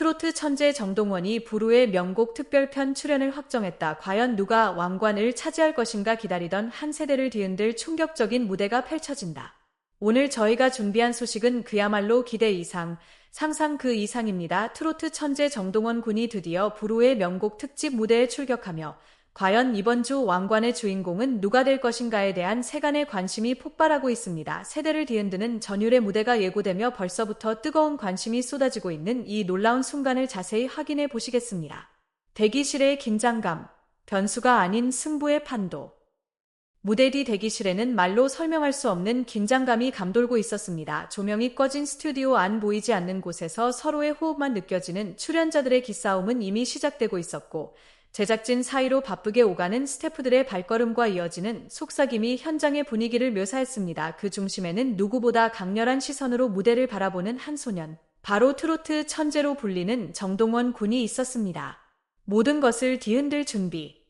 트로트 천재 정동원이 부르의 명곡 특별편 출연을 확정했다. 과연 누가 왕관을 차지할 것인가 기다리던 한 세대를 뒤흔들 충격적인 무대가 펼쳐진다. 오늘 저희가 준비한 소식은 그야말로 기대 이상, 상상 그 이상입니다. 트로트 천재 정동원 군이 드디어 부르의 명곡 특집 무대에 출격하며 과연 이번 주 왕관의 주인공은 누가 될 것인가에 대한 세간의 관심이 폭발하고 있습니다. 세대를 뒤흔드는 전율의 무대가 예고되며 벌써부터 뜨거운 관심이 쏟아지고 있는 이 놀라운 순간을 자세히 확인해 보시겠습니다. 대기실의 긴장감, 변수가 아닌 승부의 판도. 무대 뒤 대기실에는 말로 설명할 수 없는 긴장감이 감돌고 있었습니다. 조명이 꺼진 스튜디오 안 보이지 않는 곳에서 서로의 호흡만 느껴지는 출연자들의 기싸움은 이미 시작되고 있었고, 제작진 사이로 바쁘게 오가는 스태프들의 발걸음과 이어지는 속삭임이 현장의 분위기를 묘사했습니다. 그 중심에는 누구보다 강렬한 시선으로 무대를 바라보는 한 소년. 바로 트로트 천재로 불리는 정동원 군이 있었습니다. 모든 것을 뒤흔들 준비.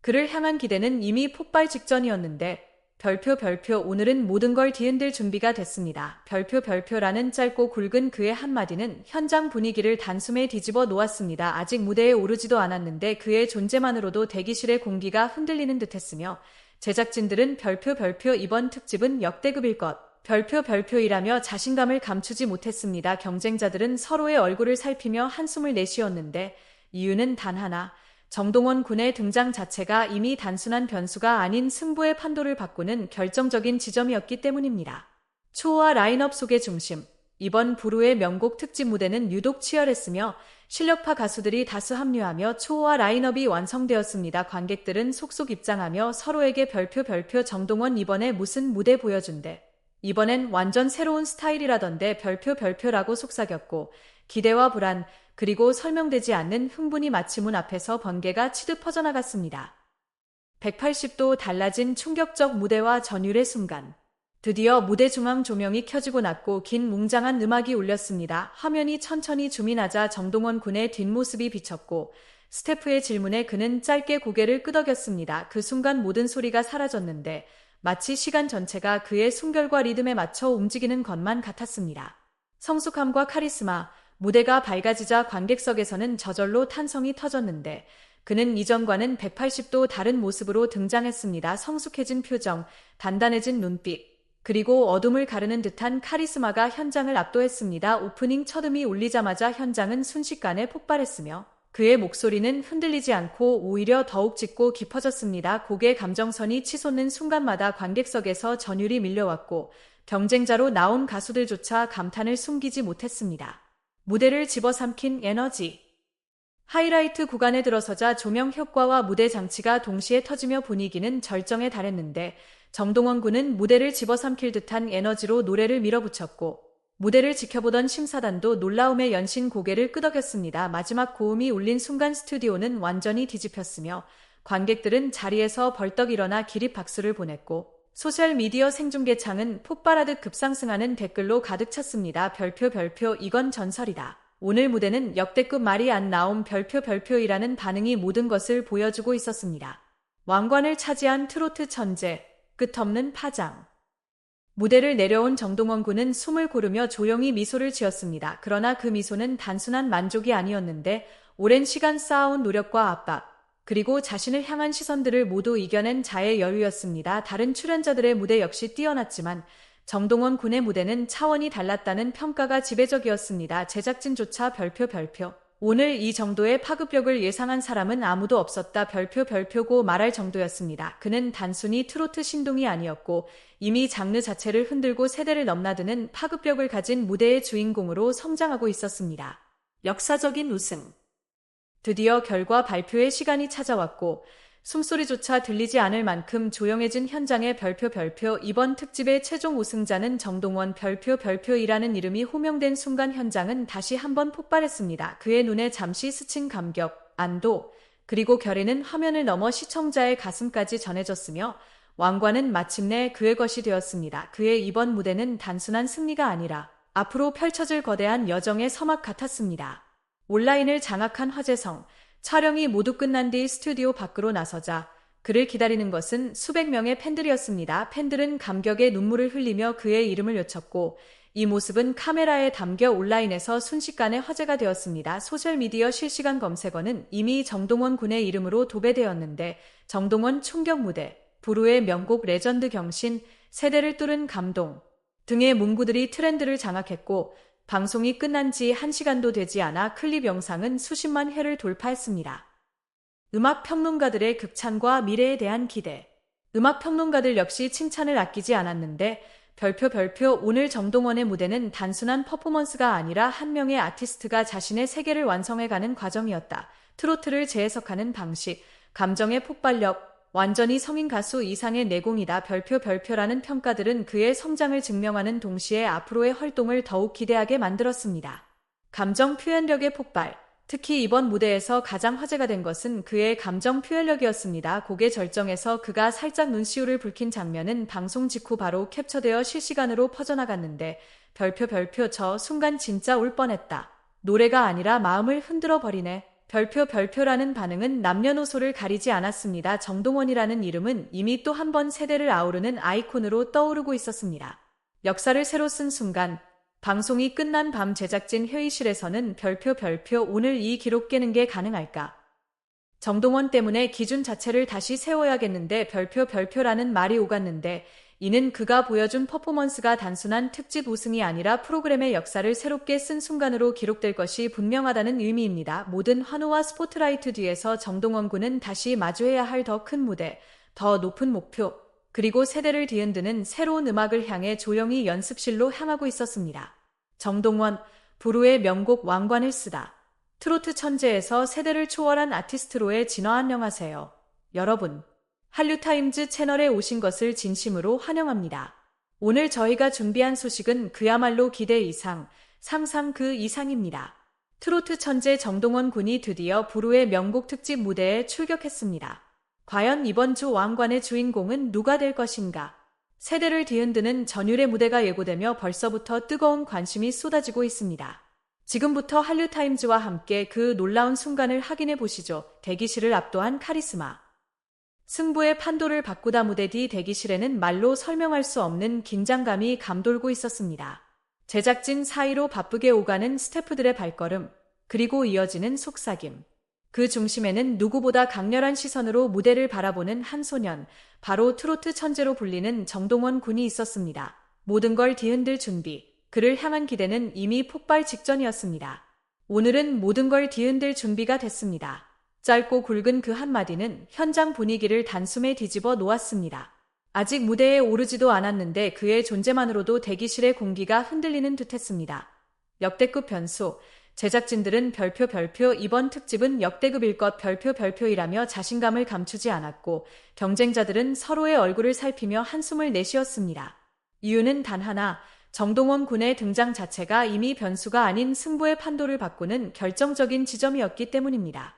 그를 향한 기대는 이미 폭발 직전이었는데 별표 별표 오늘은 모든 걸 뒤흔들 준비가 됐습니다. 별표 별표라는 짧고 굵은 그의 한마디는 현장 분위기를 단숨에 뒤집어 놓았습니다. 아직 무대에 오르지도 않았는데 그의 존재만으로도 대기실의 공기가 흔들리는 듯했으며 제작진들은 별표 별표 이번 특집은 역대급일 것. 별표 별표이라며 자신감을 감추지 못했습니다. 경쟁자들은 서로의 얼굴을 살피며 한숨을 내쉬었는데 이유는 단 하나. 정동원 군의 등장 자체가 이미 단순한 변수가 아닌 승부의 판도를 바꾸는 결정적인 지점이었기 때문입니다. 초호화 라인업 속의 중심, 이번 부르의 명곡 특집 무대는 유독 치열했으며 실력파 가수들이 다수 합류하며 초호화 라인업이 완성되었습니다. 관객들은 속속 입장하며 서로에게 별표 별표 정동원 이번에 무슨 무대 보여준대. 이번엔 완전 새로운 스타일이라던데 별표 별표라고 속삭였고 기대와 불안, 그리고 설명되지 않는 흥분이 마치 문 앞에서 번개가 치듯 퍼져나갔습니다. 180도 달라진 충격적 무대와 전율의 순간. 드디어 무대 중앙 조명이 켜지고 났고 긴 웅장한 음악이 울렸습니다. 화면이 천천히 주민하자 정동원 군의 뒷모습이 비쳤고 스태프의 질문에 그는 짧게 고개를 끄덕였습니다. 그 순간 모든 소리가 사라졌는데 마치 시간 전체가 그의 숨결과 리듬에 맞춰 움직이는 것만 같았습니다. 성숙함과 카리스마, 무대가 밝아지자 관객석에서는 저절로 탄성이 터졌는데 그는 이전과는 180도 다른 모습으로 등장했습니다. 성숙해진 표정, 단단해진 눈빛, 그리고 어둠을 가르는 듯한 카리스마가 현장을 압도했습니다. 오프닝 첫 음이 울리자마자 현장은 순식간에 폭발했으며 그의 목소리는 흔들리지 않고 오히려 더욱 짙고 깊어졌습니다. 곡의 감정선이 치솟는 순간마다 관객석에서 전율이 밀려왔고 경쟁자로 나온 가수들조차 감탄을 숨기지 못했습니다. 무대를 집어삼킨 에너지. 하이라이트 구간에 들어서자 조명 효과와 무대 장치가 동시에 터지며 분위기는 절정에 달했는데 정동원 군은 무대를 집어삼킬 듯한 에너지로 노래를 밀어붙였고 무대를 지켜보던 심사단도 놀라움에 연신 고개를 끄덕였습니다. 마지막 고음이 울린 순간 스튜디오는 완전히 뒤집혔으며 관객들은 자리에서 벌떡 일어나 기립 박수를 보냈고 소셜미디어 생중계창은 폭발하듯 급상승하는 댓글로 가득 찼습니다. 별표 별표 이건 전설이다. 오늘 무대는 역대급 말이 안 나온 별표 별표이라는 반응이 모든 것을 보여주고 있었습니다. 왕관을 차지한 트로트 천재, 끝없는 파장. 무대를 내려온 정동원 군은 숨을 고르며 조용히 미소를 지었습니다. 그러나 그 미소는 단순한 만족이 아니었는데 오랜 시간 쌓아온 노력과 압박, 그리고 자신을 향한 시선들을 모두 이겨낸 자의 여유였습니다. 다른 출연자들의 무대 역시 뛰어났지만 정동원 군의 무대는 차원이 달랐다는 평가가 지배적이었습니다. 제작진조차 별표 별표. 오늘 이 정도의 파급력을 예상한 사람은 아무도 없었다. 별표 별표고 말할 정도였습니다. 그는 단순히 트로트 신동이 아니었고 이미 장르 자체를 흔들고 세대를 넘나드는 파급력을 가진 무대의 주인공으로 성장하고 있었습니다. 역사적인 우승. 드디어 결과 발표의 시간이 찾아왔고 숨소리조차 들리지 않을 만큼 조용해진 현장의 별표 별표 이번 특집의 최종 우승자는 정동원 별표 별표이라는 이름이 호명된 순간 현장은 다시 한번 폭발했습니다. 그의 눈에 잠시 스친 감격, 안도, 그리고 결의는 화면을 넘어 시청자의 가슴까지 전해졌으며 왕관은 마침내 그의 것이 되었습니다. 그의 이번 무대는 단순한 승리가 아니라 앞으로 펼쳐질 거대한 여정의 서막 같았습니다. 온라인을 장악한 화재성, 촬영이 모두 끝난 뒤 스튜디오 밖으로 나서자 그를 기다리는 것은 수백 명의 팬들이었습니다. 팬들은 감격의 눈물을 흘리며 그의 이름을 외쳤고 이 모습은 카메라에 담겨 온라인에서 순식간에 화제가 되었습니다. 소셜미디어 실시간 검색어는 이미 정동원 군의 이름으로 도배되었는데 정동원 총격 무대, 부루의 명곡 레전드 경신, 세대를 뚫은 감동 등의 문구들이 트렌드를 장악했고 방송이 끝난 지 1시간도 되지 않아 클립 영상은 수십만 회를 돌파했습니다. 음악 평론가들의 극찬과 미래에 대한 기대. 음악 평론가들 역시 칭찬을 아끼지 않았는데 별표 별표 오늘 정동원의 무대는 단순한 퍼포먼스가 아니라 한 명의 아티스트가 자신의 세계를 완성해가는 과정이었다. 트로트를 재해석하는 방식, 감정의 폭발력, 완전히 성인 가수 이상의 내공이다. 별표 별표라는 평가들은 그의 성장을 증명하는 동시에 앞으로의 활동을 더욱 기대하게 만들었습니다. 감정 표현력의 폭발. 특히 이번 무대에서 가장 화제가 된 것은 그의 감정 표현력이었습니다. 곡의 절정에서 그가 살짝 눈시울을 붉힌 장면은 방송 직후 바로 캡처되어 실시간으로 퍼져나갔는데 별표 별표 저 순간 진짜 울 뻔했다. 노래가 아니라 마음을 흔들어 버리네. 별표 별표라는 반응은 남녀노소를 가리지 않았습니다. 정동원이라는 이름은 이미 또 한 번 세대를 아우르는 아이콘으로 떠오르고 있었습니다. 역사를 새로 쓴 순간 방송이 끝난 밤 제작진 회의실에서는 별표 별표 오늘 이 기록 깨는 게 가능할까? 정동원 때문에 기준 자체를 다시 세워야겠는데 별표 별표라는 말이 오갔는데 이는 그가 보여준 퍼포먼스가 단순한 특집 우승이 아니라 프로그램의 역사를 새롭게 쓴 순간으로 기록될 것이 분명하다는 의미입니다. 모든 환호와 스포트라이트 뒤에서 정동원 군은 다시 마주해야 할 더 큰 무대, 더 높은 목표, 그리고 세대를 뒤흔드는 새로운 음악을 향해 조용히 연습실로 향하고 있었습니다. 정동원, 부루의 명곡 왕관을 쓰다. 트로트 천재에서 세대를 초월한 아티스트로의 진화 안녕하세요. 여러분, 한류타임즈 채널에 오신 것을 진심으로 환영합니다. 오늘 저희가 준비한 소식은 그야말로 기대 이상, 상상 그 이상입니다. 트로트 천재 정동원 군이 드디어 부루의 명곡 특집 무대에 출격했습니다. 과연 이번 주 왕관의 주인공은 누가 될 것인가? 세대를 뒤흔드는 전율의 무대가 예고되며 벌써부터 뜨거운 관심이 쏟아지고 있습니다. 지금부터 한류타임즈와 함께 그 놀라운 순간을 확인해 보시죠. 대기실을 압도한 카리스마. 승부의 판도를 바꾸다 무대 뒤 대기실에는 말로 설명할 수 없는 긴장감이 감돌고 있었습니다. 제작진 사이로 바쁘게 오가는 스태프들의 발걸음, 그리고 이어지는 속삭임. 그 중심에는 누구보다 강렬한 시선으로 무대를 바라보는 한 소년, 바로 트로트 천재로 불리는 정동원 군이 있었습니다. 모든 걸 뒤흔들 준비, 그를 향한 기대는 이미 폭발 직전이었습니다. 오늘은 모든 걸 뒤흔들 준비가 됐습니다. 짧고 굵은 그 한마디는 현장 분위기를 단숨에 뒤집어 놓았습니다. 아직 무대에 오르지도 않았는데 그의 존재만으로도 대기실의 공기가 흔들리는 듯 했습니다. 역대급 변수, 제작진들은 별표 별표 이번 특집은 역대급일 것 별표 별표이라며 자신감을 감추지 않았고 경쟁자들은 서로의 얼굴을 살피며 한숨을 내쉬었습니다. 이유는 단 하나, 정동원 군의 등장 자체가 이미 변수가 아닌 승부의 판도를 바꾸는 결정적인 지점이었기 때문입니다.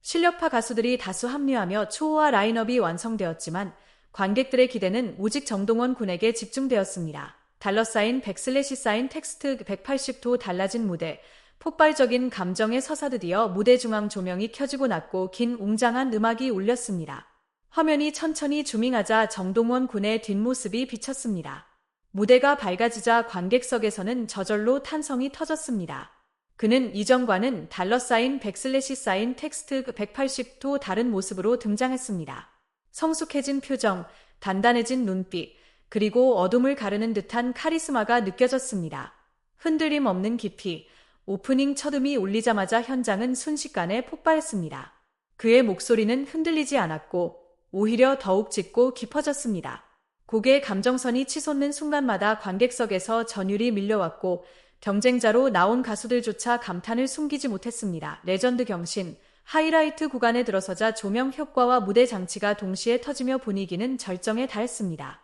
실력파 가수들이 다수 합류하며 초호화 라인업이 완성되었지만 관객들의 기대는 오직 정동원 군에게 집중되었습니다. 달러 사인 백슬래시 사인 텍스트 180도 달라진 무대, 폭발적인 감정에 서사 드디어 무대 중앙 조명이 켜지고 났고 긴 웅장한 음악이 울렸습니다. 화면이 천천히 주밍하자 정동원 군의 뒷모습이 비쳤습니다. 무대가 밝아지자 관객석에서는 저절로 탄성이 터졌습니다. 그는 이전과는 달러 사인 백슬래시 사인 텍스트 180도 다른 모습으로 등장했습니다. 성숙해진 표정, 단단해진 눈빛, 그리고 어둠을 가르는 듯한 카리스마가 느껴졌습니다. 흔들림 없는 깊이, 오프닝 첫 음이 울리자마자 현장은 순식간에 폭발했습니다. 그의 목소리는 흔들리지 않았고 오히려 더욱 짙고 깊어졌습니다. 곡의 감정선이 치솟는 순간마다 관객석에서 전율이 밀려왔고 경쟁자로 나온 가수들조차 감탄을 숨기지 못했습니다. 레전드 경신, 하이라이트 구간에 들어서자 조명 효과와 무대 장치가 동시에 터지며 분위기는 절정에 달했습니다.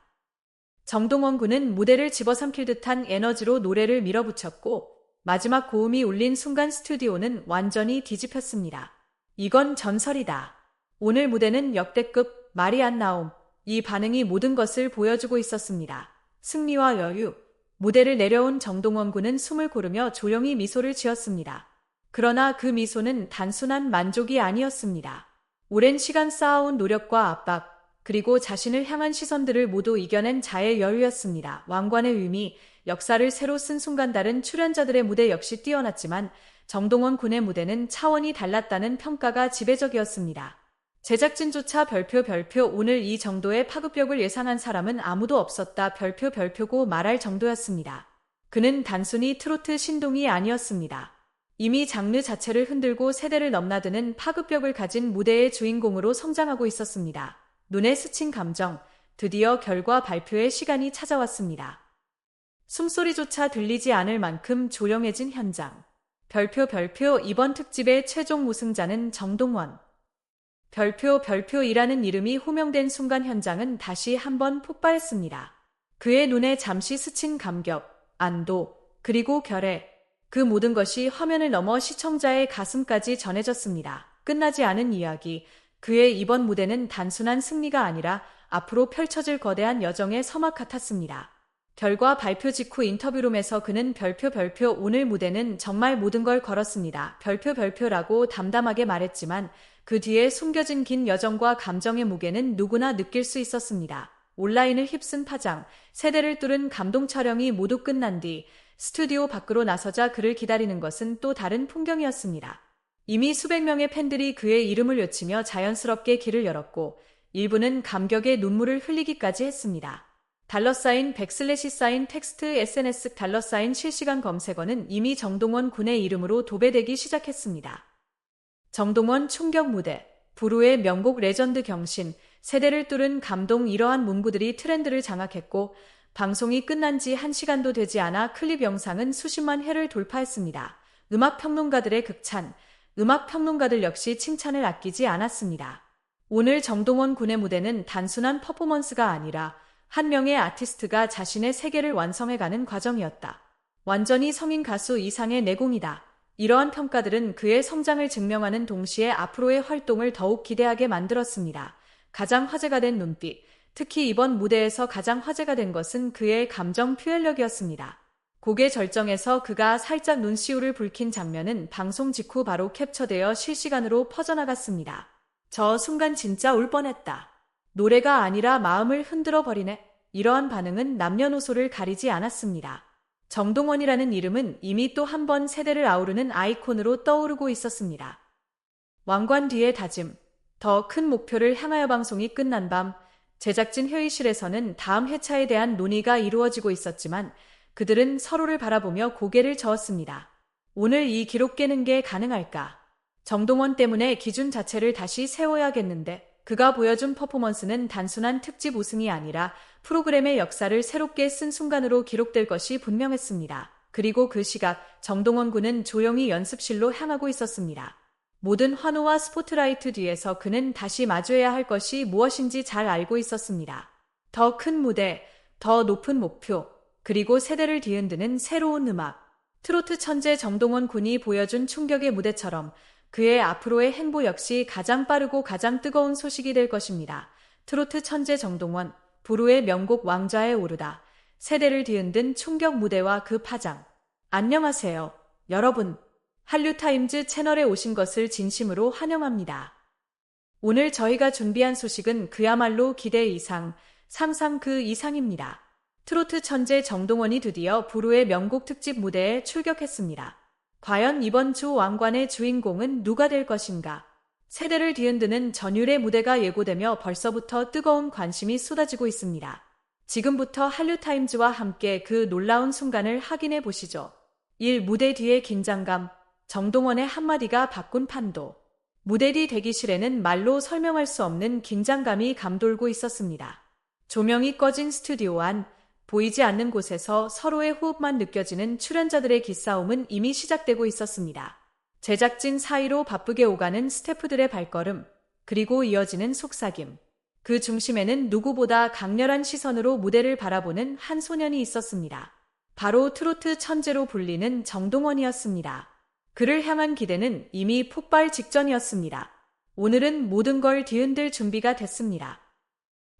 정동원 군은 무대를 집어삼킬 듯한 에너지로 노래를 밀어붙였고 마지막 고음이 울린 순간 스튜디오는 완전히 뒤집혔습니다. 이건 전설이다. 오늘 무대는 역대급 말이 안 나옴. 이 반응이 모든 것을 보여주고 있었습니다. 승리와 여유. 무대를 내려온 정동원 군은 숨을 고르며 조용히 미소를 지었습니다. 그러나 그 미소는 단순한 만족이 아니었습니다. 오랜 시간 쌓아온 노력과 압박, 그리고 자신을 향한 시선들을 모두 이겨낸 자의 여유였습니다. 왕관의 의미, 역사를 새로 쓴 순간 다른 출연자들의 무대 역시 뛰어났지만 정동원 군의 무대는 차원이 달랐다는 평가가 지배적이었습니다. 제작진조차 별표 별표 오늘 이 정도의 파급력을 예상한 사람은 아무도 없었다 별표 별표고 말할 정도였습니다. 그는 단순히 트로트 신동이 아니었습니다. 이미 장르 자체를 흔들고 세대를 넘나드는 파급력을 가진 무대의 주인공으로 성장하고 있었습니다. 눈에 스친 감정, 드디어 결과 발표의 시간이 찾아왔습니다. 숨소리조차 들리지 않을 만큼 조용해진 현장. 별표 별표 이번 특집의 최종 우승자는 정동원. 별표 별표이라는 이름이 호명된 순간 현장은 다시 한번 폭발했습니다. 그의 눈에 잠시 스친 감격, 안도, 그리고 결애, 그 모든 것이 화면을 넘어 시청자의 가슴까지 전해졌습니다. 끝나지 않은 이야기, 그의 이번 무대는 단순한 승리가 아니라 앞으로 펼쳐질 거대한 여정의 서막 같았습니다. 결과 발표 직후 인터뷰룸에서 그는 별표 별표 오늘 무대는 정말 모든 걸 걸었습니다. 별표 별표라고 담담하게 말했지만 그 뒤에 숨겨진 긴 여정과 감정의 무게는 누구나 느낄 수 있었습니다. 온라인을 휩쓴 파장, 세대를 뚫은 감동 촬영이 모두 끝난 뒤 스튜디오 밖으로 나서자 그를 기다리는 것은 또 다른 풍경이었습니다. 이미 수백 명의 팬들이 그의 이름을 외치며 자연스럽게 길을 열었고 일부는 감격의 눈물을 흘리기까지 했습니다. 달러 사인 백슬래시 사인 텍스트 SNS 달러 사인 실시간 검색어는 이미 정동원 군의 이름으로 도배되기 시작했습니다. 정동원 충격 무대, 부루의 명곡 레전드 경신, 세대를 뚫은 감동 이러한 문구들이 트렌드를 장악했고 방송이 끝난 지 한시간도 되지 않아 클립 영상은 수십만 회를 돌파했습니다. 음악 평론가들의 극찬, 음악 평론가들 역시 칭찬을 아끼지 않았습니다. 오늘 정동원 군의 무대는 단순한 퍼포먼스가 아니라 한 명의 아티스트가 자신의 세계를 완성해가는 과정이었다. 완전히 성인 가수 이상의 내공이다. 이러한 평가들은 그의 성장을 증명하는 동시에 앞으로의 활동을 더욱 기대하게 만들었습니다. 가장 화제가 된 눈빛, 특히 이번 무대에서 가장 화제가 된 것은 그의 감정 표현력이었습니다. 곡의 절정에서 그가 살짝 눈시울을 붉힌 장면은 방송 직후 바로 캡처되어 실시간으로 퍼져나갔습니다. 저 순간 진짜 울 뻔했다. 노래가 아니라 마음을 흔들어 버리네. 이러한 반응은 남녀노소를 가리지 않았습니다. 정동원이라는 이름은 이미 또 한 번 세대를 아우르는 아이콘으로 떠오르고 있었습니다. 왕관 뒤의 다짐, 더 큰 목표를 향하여 방송이 끝난 밤, 제작진 회의실에서는 다음 회차에 대한 논의가 이루어지고 있었지만 그들은 서로를 바라보며 고개를 저었습니다. 오늘 이 기록 깨는 게 가능할까? 정동원 때문에 기준 자체를 다시 세워야겠는데 그가 보여준 퍼포먼스는 단순한 특집 우승이 아니라 프로그램의 역사를 새롭게 쓴 순간으로 기록될 것이 분명했습니다. 그리고 그 시각 정동원 군은 조용히 연습실로 향하고 있었습니다. 모든 환호와 스포트라이트 뒤에서 그는 다시 마주해야 할 것이 무엇인지 잘 알고 있었습니다. 더 큰 무대, 더 높은 목표, 그리고 세대를 뒤흔드는 새로운 음악. 트로트 천재 정동원 군이 보여준 충격의 무대처럼 그의 앞으로의 행보 역시 가장 빠르고 가장 뜨거운 소식이 될 것입니다. 트로트 천재 정동원, 부르의 명곡 왕좌에 오르다. 세대를 뒤흔든 충격 무대와 그 파장. 안녕하세요. 여러분. 한류타임즈 채널에 오신 것을 진심으로 환영합니다. 오늘 저희가 준비한 소식은 그야말로 기대 이상, 상상 그 이상입니다. 트로트 천재 정동원이 드디어 부르의 명곡 특집 무대에 출격했습니다. 과연 이번 주 왕관의 주인공은 누가 될 것인가? 세대를 뒤흔드는 전율의 무대가 예고되며 벌써부터 뜨거운 관심이 쏟아지고 있습니다. 지금부터 한류타임즈와 함께 그 놀라운 순간을 확인해 보시죠. 1. 무대 뒤의 긴장감. 정동원의 한마디가 바꾼 판도. 무대 뒤 대기실에는 말로 설명할 수 없는 긴장감이 감돌고 있었습니다. 조명이 꺼진 스튜디오 안, 보이지 않는 곳에서 서로의 호흡만 느껴지는 출연자들의 기싸움은 이미 시작되고 있었습니다. 제작진 사이로 바쁘게 오가는 스태프들의 발걸음, 그리고 이어지는 속삭임. 그 중심에는 누구보다 강렬한 시선으로 무대를 바라보는 한 소년이 있었습니다. 바로 트로트 천재로 불리는 정동원이었습니다. 그를 향한 기대는 이미 폭발 직전이었습니다. 오늘은 모든 걸 뒤흔들 준비가 됐습니다.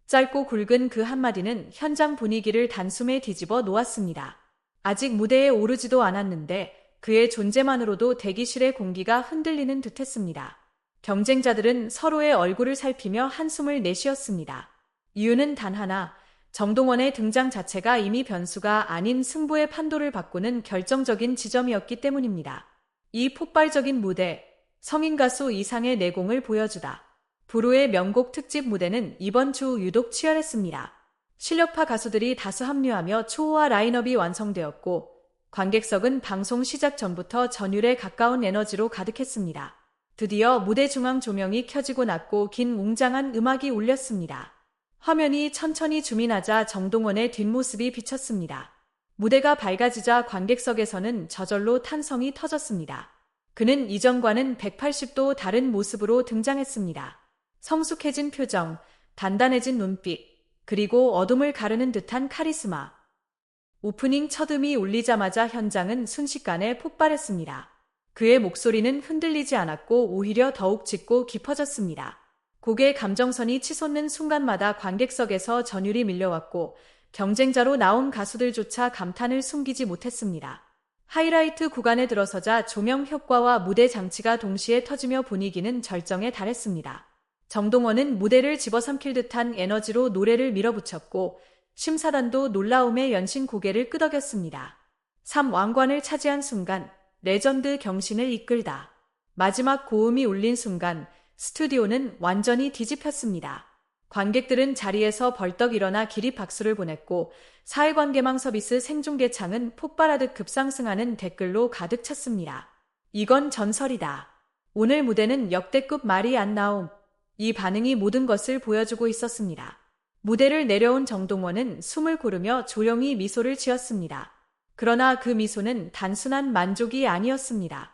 짧고 굵은 그 한마디는 현장 분위기를 단숨에 뒤집어 놓았습니다. 아직 무대에 오르지도 않았는데 그의 존재만으로도 대기실의 공기가 흔들리는 듯 했습니다. 경쟁자들은 서로의 얼굴을 살피며 한숨을 내쉬었습니다. 이유는 단 하나, 정동원의 등장 자체가 이미 변수가 아닌 승부의 판도를 바꾸는 결정적인 지점이었기 때문입니다. 이 폭발적인 무대, 성인 가수 이상의 내공을 보여주다. 부르의 명곡 특집 무대는 이번 주 유독 치열했습니다. 실력파 가수들이 다수 합류하며 초호화 라인업이 완성되었고 관객석은 방송 시작 전부터 전율에 가까운 에너지로 가득했습니다. 드디어 무대 중앙 조명이 켜지고 났고 긴 웅장한 음악이 울렸습니다. 화면이 천천히 주민하자 정동원의 뒷모습이 비쳤습니다. 무대가 밝아지자 관객석에서는 저절로 탄성이 터졌습니다. 그는 이전과는 180도 다른 모습으로 등장했습니다. 성숙해진 표정, 단단해진 눈빛, 그리고 어둠을 가르는 듯한 카리스마. 오프닝 첫 음이 울리자마자 현장은 순식간에 폭발했습니다. 그의 목소리는 흔들리지 않았고 오히려 더욱 짙고 깊어졌습니다. 곡의 감정선이 치솟는 순간마다 관객석에서 전율이 밀려왔고 경쟁자로 나온 가수들조차 감탄을 숨기지 못했습니다. 하이라이트 구간에 들어서자 조명 효과와 무대 장치가 동시에 터지며 분위기는 절정에 달했습니다. 정동원은 무대를 집어삼킬 듯한 에너지로 노래를 밀어붙였고 심사단도 놀라움에 연신 고개를 끄덕였습니다. 3왕관을 차지한 순간 레전드 경신을 이끌다. 마지막 고음이 울린 순간 스튜디오는 완전히 뒤집혔습니다. 관객들은 자리에서 벌떡 일어나 기립 박수를 보냈고 사회관계망 서비스 생중계창은 폭발하듯 급상승하는 댓글로 가득 찼습니다. 이건 전설이다. 오늘 무대는 역대급 말이 안 나옴. 이 반응이 모든 것을 보여주고 있었습니다. 무대를 내려온 정동원은 숨을 고르며 조용히 미소를 지었습니다. 그러나 그 미소는 단순한 만족이 아니었습니다.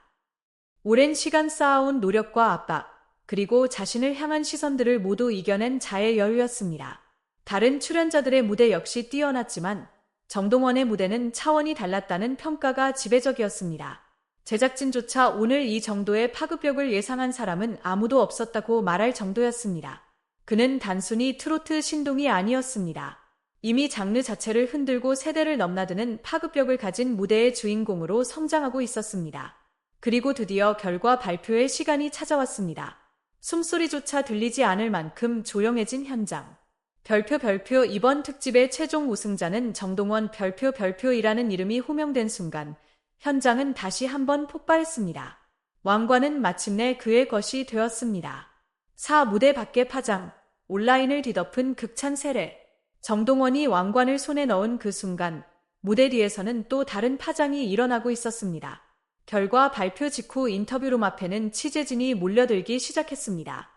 오랜 시간 쌓아온 노력과 압박, 그리고 자신을 향한 시선들을 모두 이겨낸 자의 여유였습니다. 다른 출연자들의 무대 역시 뛰어났지만 정동원의 무대는 차원이 달랐다는 평가가 지배적이었습니다. 제작진조차 오늘 이 정도의 파급력을 예상한 사람은 아무도 없었다고 말할 정도였습니다. 그는 단순히 트로트 신동이 아니었습니다. 이미 장르 자체를 흔들고 세대를 넘나드는 파급력을 가진 무대의 주인공으로 성장하고 있었습니다. 그리고 드디어 결과 발표의 시간이 찾아왔습니다. 숨소리조차 들리지 않을 만큼 조용해진 현장. 별표 별표 이번 특집의 최종 우승자는 정동원 별표 별표이라는 이름이 호명된 순간 현장은 다시 한번 폭발했습니다. 왕관은 마침내 그의 것이 되었습니다. 사 무대 밖의 파장, 온라인을 뒤덮은 극찬 세례. 정동원이 왕관을 손에 넣은 그 순간 무대 뒤에서는 또 다른 파장이 일어나고 있었습니다. 결과 발표 직후 인터뷰룸 앞에는 취재진이 몰려들기 시작했습니다.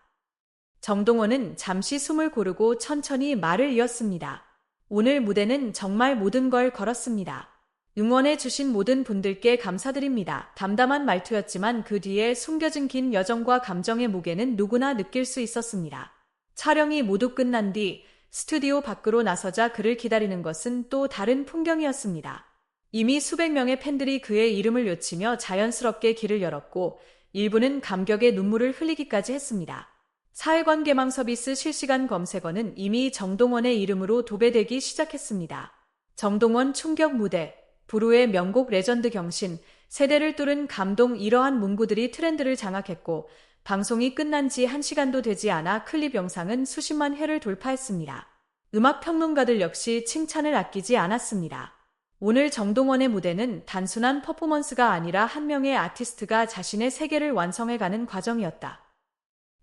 정동원은 잠시 숨을 고르고 천천히 말을 이었습니다. 오늘 무대는 정말 모든 걸 걸었습니다. 응원해 주신 모든 분들께 감사드립니다. 담담한 말투였지만 그 뒤에 숨겨진 긴 여정과 감정의 무게는 누구나 느낄 수 있었습니다. 촬영이 모두 끝난 뒤 스튜디오 밖으로 나서자 그를 기다리는 것은 또 다른 풍경이었습니다. 이미 수백 명의 팬들이 그의 이름을 외치며 자연스럽게 길을 열었고 일부는 감격의 눈물을 흘리기까지 했습니다. 사회관계망 서비스 실시간 검색어는 이미 정동원의 이름으로 도배되기 시작했습니다. 정동원 충격 무대, 부르의 명곡 레전드 경신, 세대를 뚫은 감동 이러한 문구들이 트렌드를 장악했고 방송이 끝난 지 한시간도 되지 않아 클립 영상은 수십만 회를 돌파했습니다. 음악 평론가들 역시 칭찬을 아끼지 않았습니다. 오늘 정동원의 무대는 단순한 퍼포먼스가 아니라 한 명의 아티스트가 자신의 세계를 완성해가는 과정이었다.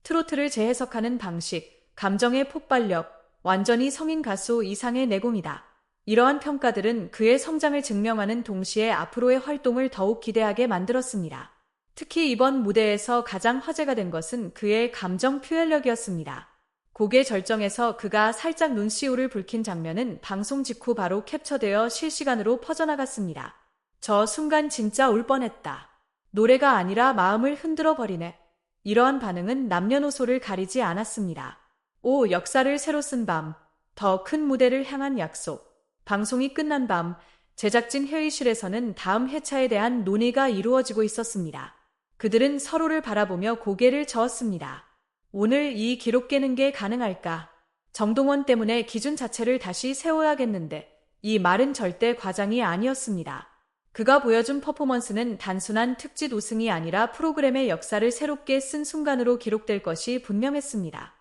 트로트를 재해석하는 방식, 감정의 폭발력, 완전히 성인 가수 이상의 내공이다. 이러한 평가들은 그의 성장을 증명하는 동시에 앞으로의 활동을 더욱 기대하게 만들었습니다. 특히 이번 무대에서 가장 화제가 된 것은 그의 감정 표현력이었습니다. 곡의 절정에서 그가 살짝 눈시울을 붉힌 장면은 방송 직후 바로 캡처되어 실시간으로 퍼져나갔습니다. 저 순간 진짜 울 뻔했다. 노래가 아니라 마음을 흔들어 버리네. 이러한 반응은 남녀노소를 가리지 않았습니다. 오, 역사를 새로 쓴 밤. 더 큰 무대를 향한 약속. 방송이 끝난 밤 제작진 회의실에서는 다음 회차에 대한 논의가 이루어지고 있었습니다. 그들은 서로를 바라보며 고개를 저었습니다. 오늘 이 기록 깨는 게 가능할까? 정동원 때문에 기준 자체를 다시 세워야겠는데 이 말은 절대 과장이 아니었습니다. 그가 보여준 퍼포먼스는 단순한 특집 우승이 아니라 프로그램의 역사를 새롭게 쓴 순간으로 기록될 것이 분명했습니다.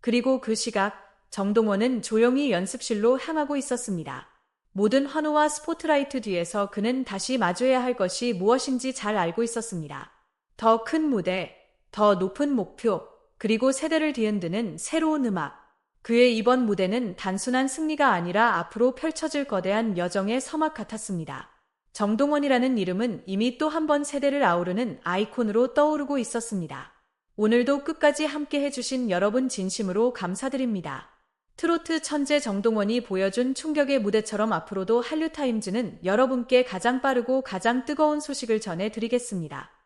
그리고 그 시각 정동원은 조용히 연습실로 향하고 있었습니다. 모든 환호와 스포트라이트 뒤에서 그는 다시 마주해야 할 것이 무엇인지 잘 알고 있었습니다. 더 큰 무대, 더 높은 목표, 그리고 세대를 뒤흔드는 새로운 음악. 그의 이번 무대는 단순한 승리가 아니라 앞으로 펼쳐질 거대한 여정의 서막 같았습니다. 정동원이라는 이름은 이미 또 한 번 세대를 아우르는 아이콘으로 떠오르고 있었습니다. 오늘도 끝까지 함께 해주신 여러분 진심으로 감사드립니다. 트로트 천재 정동원이 보여준 충격의 무대처럼 앞으로도 한류타임즈는 여러분께 가장 빠르고 가장 뜨거운 소식을 전해드리겠습니다.